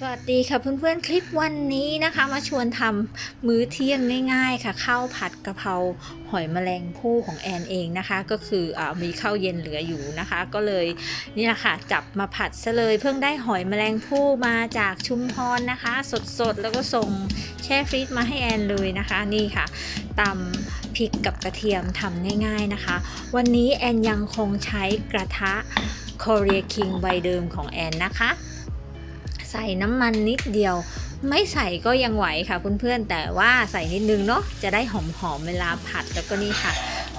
สวัสดีค่ะเพื่อนๆ คลิปวันนี้นะคะ มาชวนทำมื้อเที่ยงง่าย ๆ ค่ะข้าวผัดกะเพราหอยแมลงภู่ของแอนเองนะคะ ก็คืออมีข้าวเย็นเหลืออยู่นะคะ ก็เลยนี่ยค่ะจับมาผัดซะเลย เพิ่งได้หอยแมลงภู่มาจากชุมพรนะคะ สดๆ แล้วก็ส่งแช่ฟรีซมาให้แอนเลยนะคะนี่ค่ะตำพริกกับกระเทียมทำง่าย ๆนะคะ วันนี้แอนยังคงใช้กระทะ Korea King ใบเดิมของแอนนะคะ ส่น้ำมันนิดเดียว ไม่ใส่ก็ยังไหวค่ะเพื่อนๆแต่ว่าใส่นิดนึงเนาะจะได้หอมๆเวลาผัดแล้วก็นี่ค่ะ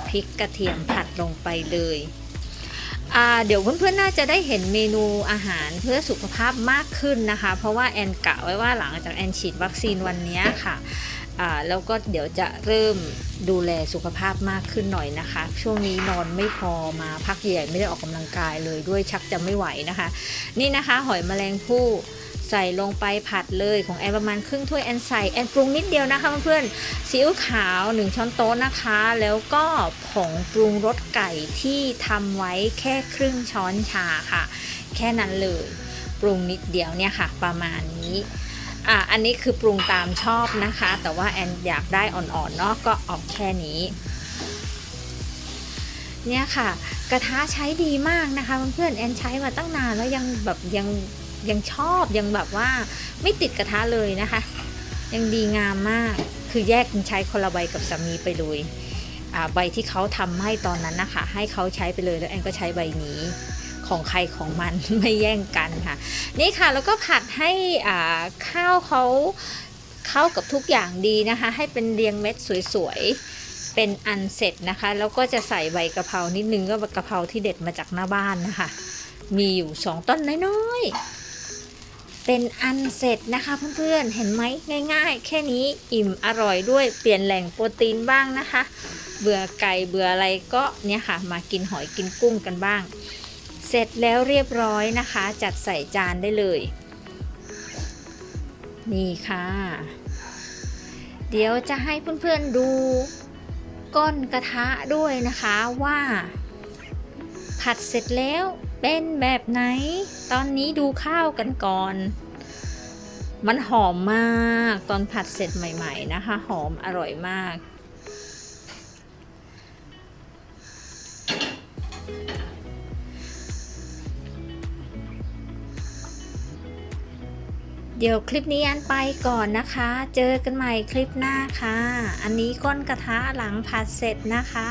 พริกกระเทียมผัดลงไปเลยเดี๋ยวเพื่อนๆน่าจะได้เห็นเมนูอาหารเพื่อสุขภาพมากขึ้นนะคะ เพราะว่าแอนกะไว้ว่าหลังจากแอนฉีดวัคซีนวันนี้ค่ะแล้วก็เดี๋ยวจะเริ่มดูแลสุขภาพมากขึ้นหน่อยนะคะ ช่วงนี้นอนไม่พอมาพักใหญ่ไม่ได้ออกกำลังกายเลยด้วยชักจะไม่ไหวนะคะ นี่นะคะหอยแมลงภู่ ใส่ลงไปผัดเลยของแอนประมาณครึ่งถ้วยแอนใส่แอนปรุงนิดเดียวนะคะเพื่อนๆซีอิ๊วขาว 1 ช้อนโต๊ะนะคะ แล้วก็ผงปรุงรสไก่ที่ทำไว้แค่ครึ่งช้อนชาค่ะ แค่นั้นเลยปรุงนิดเดียวเนี่ยค่ะ ประมาณนี้อะอันนี้คือปรุงตามชอบนะคะ แต่ว่าแอนอยากได้อ่อนๆเนาะก็ออกแค่นี้เนี่ยค่ะ กระทะใช้ดีมากนะคะเพื่อนๆแอนใช้มาตั้งนานแล้วยังแบบยัง ยังชอบยังแบบว่าไม่ติดกระทะเลยนะคะ ยังดีงามมากคือแยกใช้คนละใบกับสามีไปเลยใบที่เขาทำให้ตอนนั้นนะคะให้เขาใช้ไปเลยแล้วแอนก็ใช้ใบนี้ของใครของมันไม่แย่งกันค่ะ นี่ค่ะแล้วก็ผัดให้ข้าวเขาเข้ากับทุกอย่างดีนะคะ ให้เป็นเรียงเม็ดสวยๆ เป็นอันเสร็จนะคะ แล้วก็จะใส่ใบกะเพรานิดนึงก็กะเพราที่เด็ดมาจากหน้าบ้านนะคะ มีอยู่สองต้นน้อยๆ เป็นอันเสร็จนะคะเพื่อนๆ เห็นไหมง่าย ๆ แค่นี้อิ่มอร่อยด้วยเปลี่ยนแหล่งโปรตีนบ้างนะคะ เบื่อไก่เบื่ออะไรก็เนี่ยค่ะ มากินหอยกินกุ้งกันบ้าง เสร็จแล้วเรียบร้อยนะคะ จัดใส่จานได้เลย นี่ค่ะ เดี๋ยวจะให้เพื่อนๆดูก้นกระทะด้วยนะคะว่า ผัดเสร็จแล้วเป็นแบบไหน ตอนนี้ดูข้าวกันก่อน มันหอมมากตอนผัดเสร็จใหม่ ๆ นะคะ หอมอร่อยมาก เดี๋ยวคลิปนี้อันไปก่อนนะคะ เจอกันใหม่คลิปหน้าค่ะ อันนี้ก้นกระทะหลังผัดเสร็จนะคะ